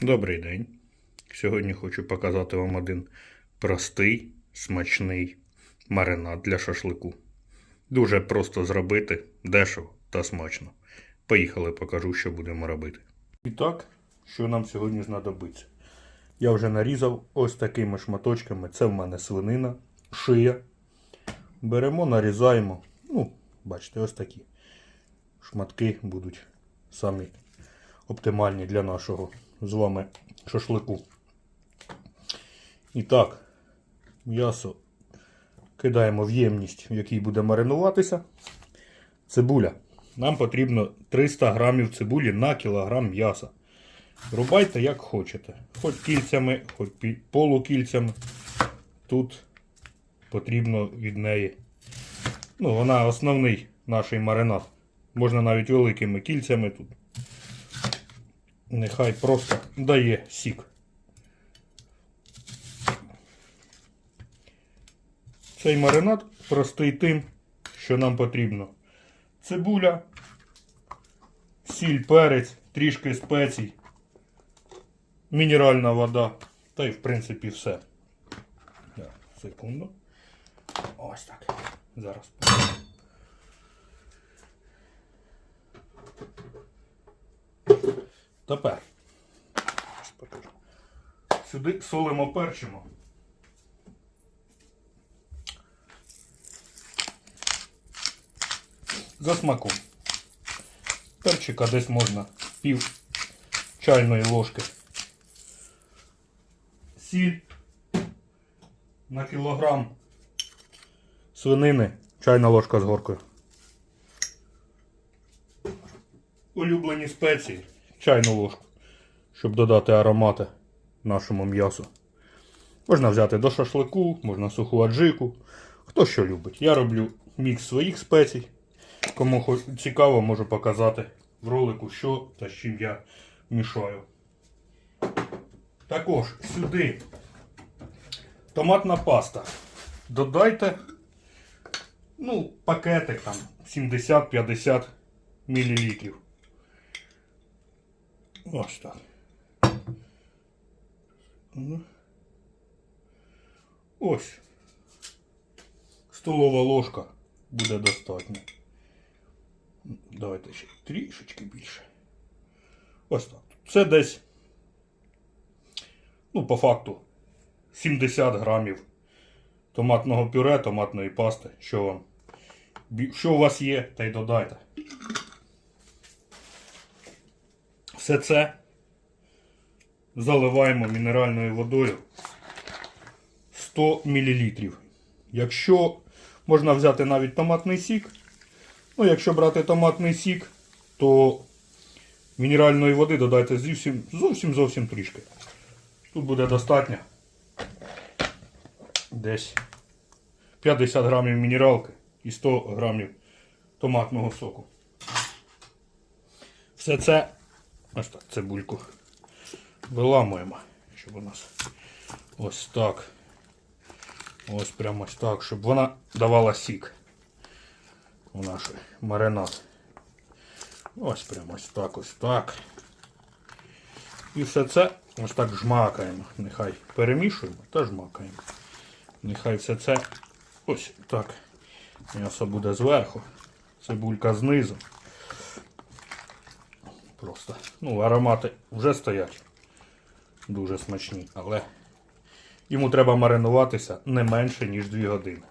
Добрий день. Сьогодні хочу показати вам один простий, смачний маринад для шашлику. Дуже просто зробити, дешево та смачно. Поїхали, покажу, що будемо робити. І так, що нам сьогодні знадобиться. Я вже нарізав ось такими шматочками. Це в мене свинина, шия. Беремо, нарізаємо. Ну, бачите, ось такі шматки будуть самі оптимальні для нашого з вами шашлику. І так, м'ясо кидаємо в ємність, в якій буде маринуватися. Цибуля. Нам потрібно 300 грамів цибулі на кілограм м'яса. Рубайте як хочете. Хоч кільцями, хоч полукільцями. Тут потрібно від неї. Ну, вона основний наш маринад. Можна навіть великими кільцями тут. Нехай просто дає сік. Цей маринад простий тим, що нам потрібно. Цибуля, сіль, перець, трішки спецій, мінеральна вода. Та й в принципі все. Секунду. Ось так. Зараз. Тепер. Сюди солимо перчимо. За смаком. Перчика десь можна пів чайної ложки. Сіль на кілограм свинини, чайна ложка з горкою. Улюблені спеції, чайну ложку, щоб додати аромати нашому м'ясу. Можна взяти до шашлику, можна суху аджику. Хто що любить. Я роблю мікс своїх спецій. Кому цікаво, можу показати в ролику, що та з чим я мішаю. Також сюди томатна паста. Додайте ну, пакетик там 70-50 мл. Ось так. Ось. Столова ложка буде достатньо. Давайте ще трішечки більше. Ось так. Це десь, ну, по факту, 70 грамів томатного пюре, томатної пасти. Що вам? Що у вас є, та й додайте. Все це заливаємо мінеральною водою 100 мл. Якщо можна взяти навіть томатний сік, ну якщо брати томатний сік, то мінеральної води додайте зовсім зовсім трішки. Тут буде достатньо десь 50 грамів мінералки і 100 грамів томатного соку. Все це ось так цибульку виламуємо, щоб у нас ось так. Ось прямо ось так, щоб вона давала сік у наш маринад. Ось прямо ось так, ось так. І все це ось так жмакаємо. Нехай перемішуємо та жмакаємо. Нехай все це ось так. М'ясо буде зверху, цибулька знизу. Просто. Ну, аромати вже стоять. Дуже смачні, але йому треба маринуватися не менше, ніж 2 години.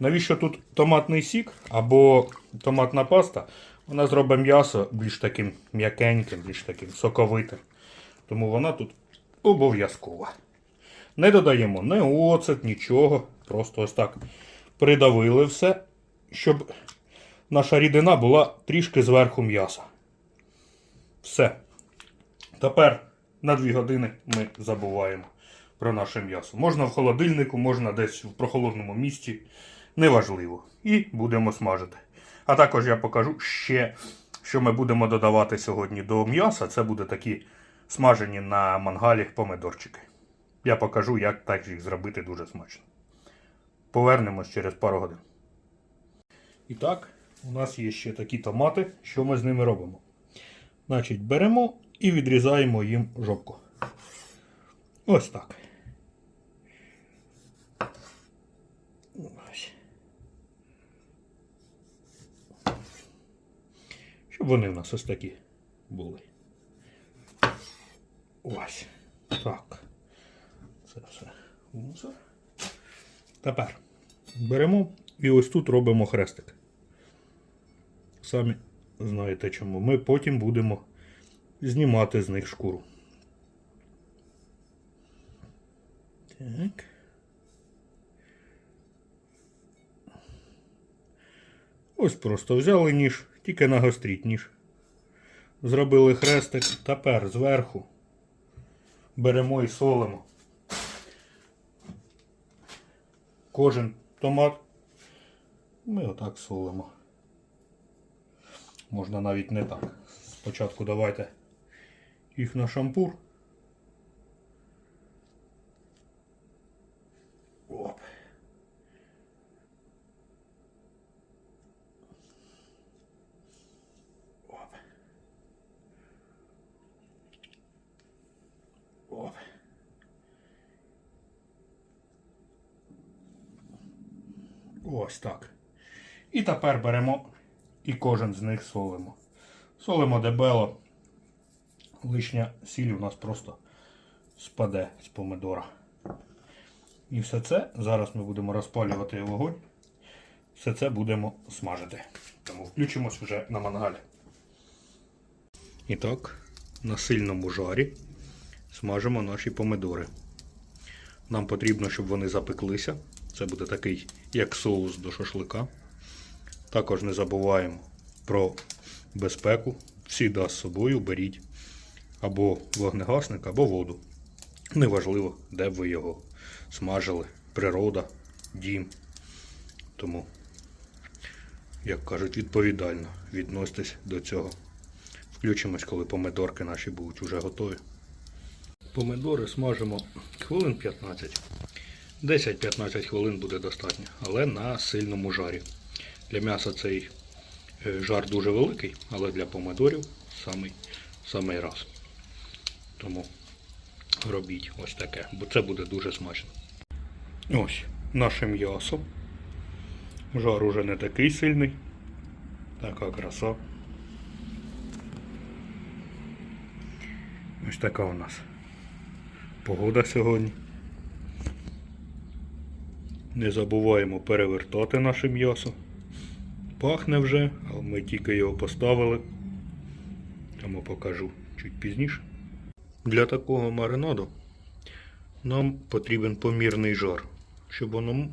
Навіщо тут томатний сік або томатна паста? Вона зробить м'ясо більш таким м'якеньким, більш таким соковитим. Тому вона тут обов'язкова. Не додаємо ні оцет, нічого. Просто ось так придавили все, щоб наша рідина була трішки зверху м'яса. Все. Тепер на 2 години ми забуваємо про наше м'ясо. Можна в холодильнику, можна десь в прохолодному місці. Неважливо. І будемо смажити. А також я покажу ще, що ми будемо додавати сьогодні до м'яса. Це буде такі смажені на мангалі помидорчики. Я покажу, як так їх зробити дуже смачно. Повернемось через пару годин. І так, у нас є ще такі томати. Що ми з ними робимо? Значить, беремо і відрізаємо їм жопку. Ось так. Ось. Щоб вони в нас ось такі були. Ось. Так. Це все в мусор. Тепер беремо і ось тут робимо хрестик. Самі знаєте чому. Ми потім будемо знімати з них шкуру. Так. Ось просто взяли ніж, тільки нагостріть ніж. Зробили хрестик, тепер зверху беремо і солимо. Кожен томат ми отак солимо. Можна навіть не так. Спочатку давайте їх на шампур. Оп. Оп. Оп. Ось так. І тепер беремо і кожен з них солимо. Солимо дебело. Лишня сіль у нас просто спаде з помидора. І все це зараз ми будемо розпалювати вогонь. Все це будемо смажити. Тому включимось вже на мангалі. І так, на сильному жарі смажимо наші помидори. Нам потрібно, щоб вони запеклися. Це буде такий, як соус до шашлика. Також не забуваємо про безпеку. Всіда з собою беріть або вогнегасник, або воду. Неважливо, де б ви його смажили. Природа, дім. Тому, як кажуть, відповідально відноситесь до цього. Включимось, коли помидорки наші будуть вже готові. Помидори смажимо хвилин 15. 10-15 хвилин буде достатньо, але на сильному жарі. Для м'яса цей е, жар дуже великий, але для помидорів самий, самий раз. Тому робіть ось таке, бо це буде дуже смачно. Ось наше м'ясо. Жар уже не такий сильний. Така краса. Ось така у нас погода сьогодні. Не забуваємо перевертати наше м'ясо. Пахне вже, але ми тільки його поставили. Тому покажу чуть пізніше. Для такого маринаду нам потрібен помірний жар, щоб воно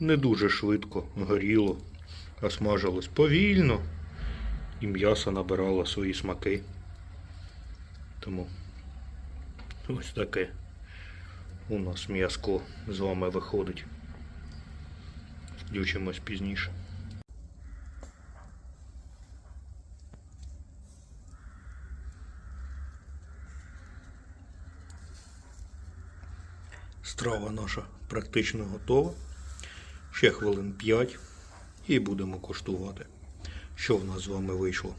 не дуже швидко горіло, а смажилось повільно і м'ясо набирало свої смаки. Тому ось таке у нас м'язко з вами виходить. Включимось пізніше. Страва наша практично готова. Ще хвилин 5 і будемо коштувати, що в нас з вами вийшло.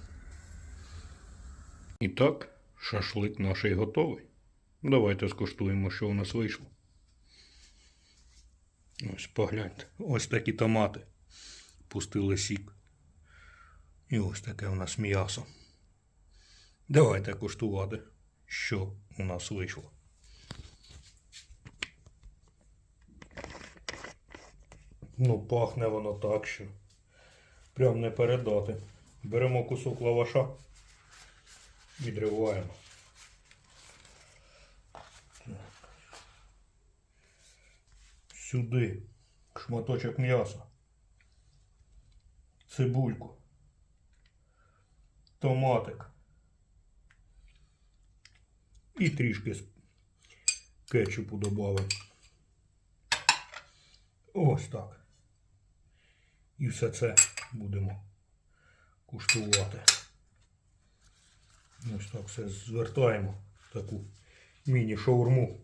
І так, шашлик наш готовий. Давайте скуштуємо, що у нас вийшло. Ось погляньте. Ось такі томати. Пустили сік. І ось таке у нас м'ясо. Давайте куштувати, що у нас вийшло. Ну, пахне воно так, що прям не передати. Беремо кусок лаваша, відриваємо. Сюди шматочок м'яса, цибульку, томатик і трішки кетчупу додамо. Ось так. І все це будемо куштувати. Ось так все звертаємо в таку міні-шаурму.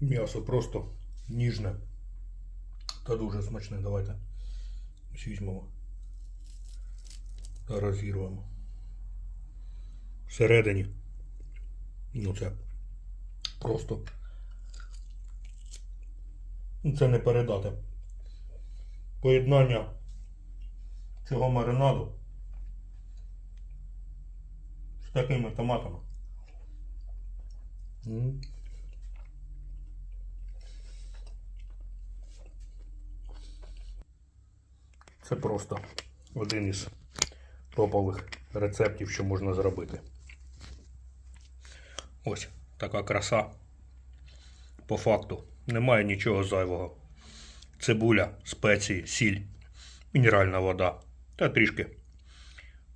М'ясо просто ніжне та дуже смачне. Давайте візьмемо та розірвемо. Всередині. Ну це просто. Це не передати. Поєднання цього маринаду з такими томатами. Це просто один із топових рецептів, що можна зробити. Ось така краса. По факту немає нічого зайвого. Цибуля, спеції, сіль, мінеральна вода та трішки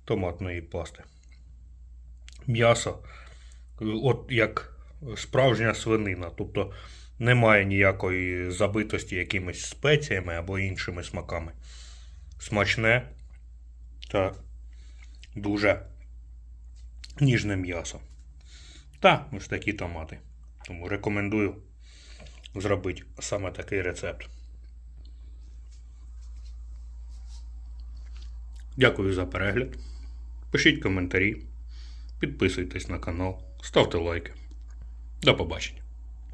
томатної пасти. М'ясо, от як справжня свинина, тобто немає ніякої забитості якимись спеціями або іншими смаками. Смачне та дуже ніжне м'ясо. Та ось такі томати. Тому рекомендую зробити саме такий рецепт. Дякую за перегляд. Пишіть коментарі, підписуйтесь на канал, ставте лайки. До побачення.